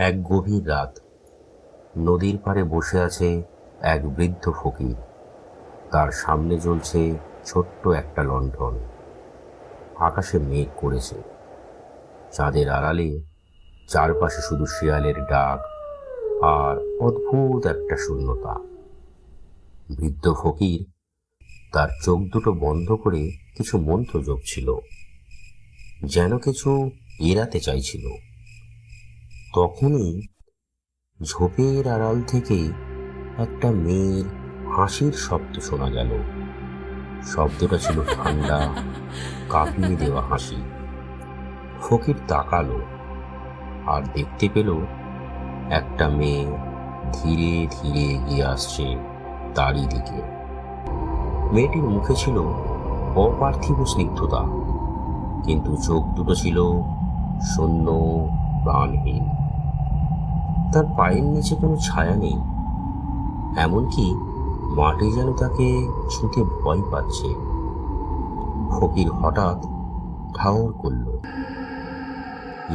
এক গভীর রাত। নদীর পাড়ে বসে আছে এক বৃদ্ধ ফকির। তার সামনে জ্বলছে ছোট্ট একটা লণ্ঠন। আকাশে মেঘ করেছে। চাঁদের আড়ালে চারপাশে শুধু শিয়ালের ডাক আর অদ্ভুত একটা শূন্যতা। বৃদ্ধ ফকির তার চোখ দুটো বন্ধ করে কিছু মন্ত্র জপছিল, যেন কিছু এড়াতে চাইছিল। তখনই ঝোপের আড়াল থেকে একটা মেয়ের হাসির শব্দ শোনা গেল। শব্দটা ছিল ঠান্ডা, কাঁপিয়ে দেওয়া হাসি। ফকির তাকালো আর দেখতে পেল একটা মেয়ে ধীরে ধীরে এগিয়ে আসছে তারই দিকে। মেয়েটির মুখে ছিল অপার্থিব স্নিগ্ধতা, কিন্তু চোখ দুটো ছিল শূন্য প্রাণহীন। তার পায়ের নিচে কোনো ছায়া নেই। এমনকি মাটি যেন তাকে ছুঁতে ভয় পাচ্ছে। ফকির হঠাৎ ঠাওর করল।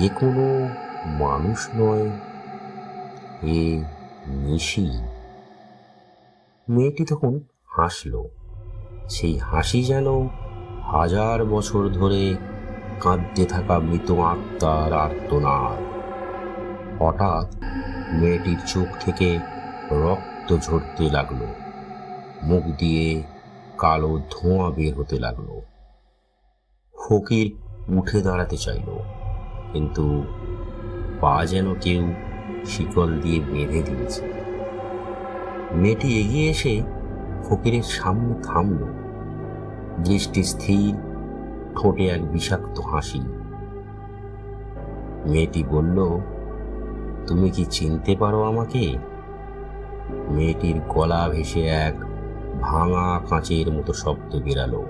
এ কোনো মানুষ নয়, এ নিশি। মেয়েটি তখন হাসলো। সেই হাসি যেন হাজার বছর ধরে কাঁদতে থাকা মৃত আত্মার আর্তনাদ। হঠাৎ মেয়েটির চোখ থেকে রক্ত ঝরতে লাগল। মুখ দিয়ে কালো ধোঁয়া বের হতে লাগল। ফকির উঠে দাঁড়াতে চাইল, কিন্তু পা যেন কেউ শিকল দিয়ে বেঁধে দিয়েছে। মেয়েটি এগিয়ে এসে ফকিরের সামনে থামল। দৃষ্টি স্থির, ঠোঁটে এক বিষাক্ত হাসি। মেয়েটি বলল তুমি কি চিনতে পারো আমাকে? মেয়েটির গলা ভেসে এক ভাঙা কাঁচের মতো শব্দ বেরালো।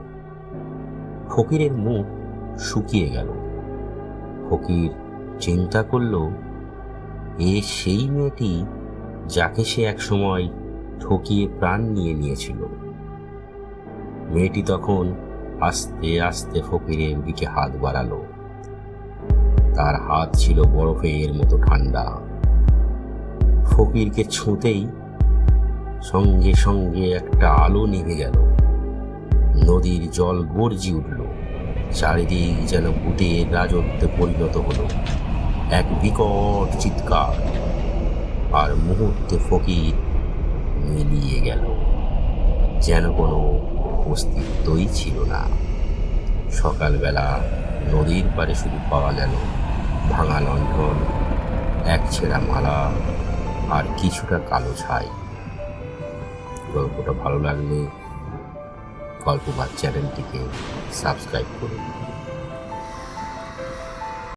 ফকিরের মুখ শুকিয়ে গেল। ফকির চিন্তা করল, এ সেই মেয়েটি যাকে সে একসময় ঠকিয়ে প্রাণ নিয়ে নিয়েছিল? মেয়েটি তখন আস্তে আস্তে ফকিরের দিকে হাত বাড়ালো। তার হাত ছিল বরফের মতো ঠান্ডা। ফকিরকে ছুঁতেই সঙ্গে সঙ্গে একটা আলো নিভে গেল। নদীর জল গর্জি উঠল। চারিদিক যেন ভূতের রাজত্বে পরিণত হলো। এক বিকট চিৎকার। আর মুহূর্তে ফকির মিলিয়ে গেল। যেন কোনো অস্তিত্বই ছিল না। সকালবেলা নদীর পাড়ে শুধু পাওয়া গেল ভাঙা লণ্ঠন, এক ছেঁড়া মালা আর কিছুটা কালো ছাই। গল্পটা ভালো লাগলে গল্প বা চ্যানেলটিকে সাবস্ক্রাইব করুন।